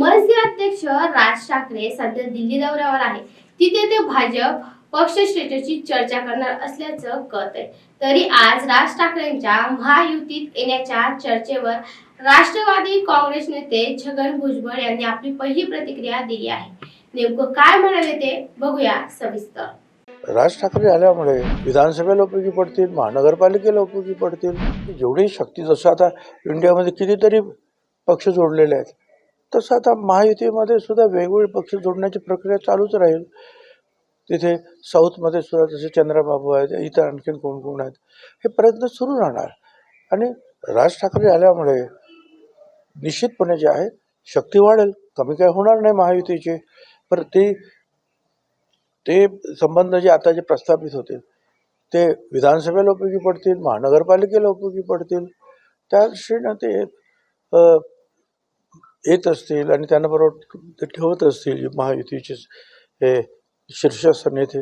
मनसे अध्यक्ष राज ठाकरे सध्या दिल्ली दौऱ्यावर आहे. तिथे ते भाजप पक्षश्रेष्ठीची चर्चा करणार असल्याचं कळत आहे तरी आज राज ठाकरेंच्या महायुतीत येण्याच्या चर्चेवर राष्ट्रवादी काँग्रेस नेते छगन भुजबळ यांनी आपली पहिली प्रतिक्रिया दिली आहे. नेमकं काय म्हणाले ते बघूया सविस्तर. राज ठाकरे आल्यामुळे विधानसभेला उपयोगी पडतील महानगरपालिकेला उपयोगी पडतील. जेवढी शक्ती जसं आता इंडियामध्ये कितीतरी पक्ष जोडलेले आहेत तसं आता महायुतीमध्ये सुद्धा वेगवेगळे पक्ष जोडण्याची प्रक्रिया चालूच राहील. तिथे साऊथमध्ये सुद्धा जसे चंद्रबाबू आहेत इतर आणखीन कोण कोण आहेत हे प्रयत्न सुरू राहणार. आणि राज ठाकरे आल्यामुळे निश्चितपणे जे आहे शक्ती वाढेल. कमी काय होणार नाही महायुतीचे. पर ती ते संबंध जे आता जे प्रस्थापित होतील ते विधानसभेला उपयोगी पडतील महानगरपालिकेला उपयोगी पडतील. त्या दृष्टीनं ते येत असतील आणि त्यांना बरोबर ते ठेवत असतील महायुतीचे हे शीर्षस्थ नेते